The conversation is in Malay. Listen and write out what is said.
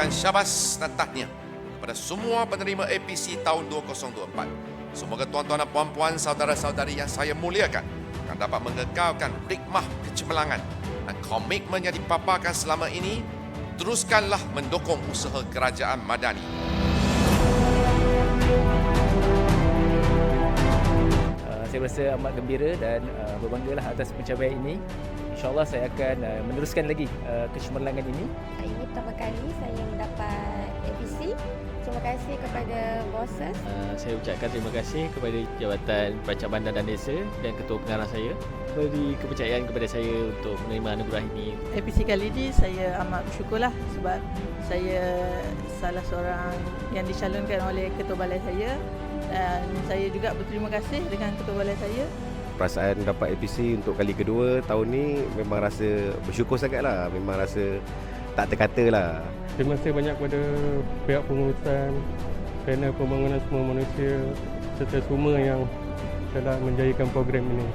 mengucapkan syabas dan tahniah kepada semua penerima APC tahun 2024. Semoga tuan-tuan dan puan-puan, saudara-saudari yang saya muliakan akan dapat mengekalkan hikmah kecemerlangan dan komitmen yang dipaparkan selama ini. Teruskanlah mendukung usaha kerajaan Madani. Saya rasa amat gembira dan uh, berbanggalah atas pencapaian ini. InsyaAllah saya akan uh, meneruskan lagi uh, kecemerlangan ini. Ini pertama kali saya mendapat APC. Terima kasih kepada bosses. Uh, saya ucapkan terima kasih kepada Jabatan Perancang Bandar dan Desa dan Ketua Pengarah saya beri kepercayaan kepada saya untuk menerima anugerah ini. APC kali ini saya amat bersyukurlah sebab saya salah seorang yang dicalonkan oleh ketua balai saya dan saya juga berterima kasih dengan ketua balai saya perasaan dapat APC untuk kali kedua tahun ni memang rasa bersyukur sangat lah memang rasa tak terkata lah Terima kasih banyak kepada pihak pengurusan panel pembangunan semua manusia serta semua yang telah menjadikan program ini.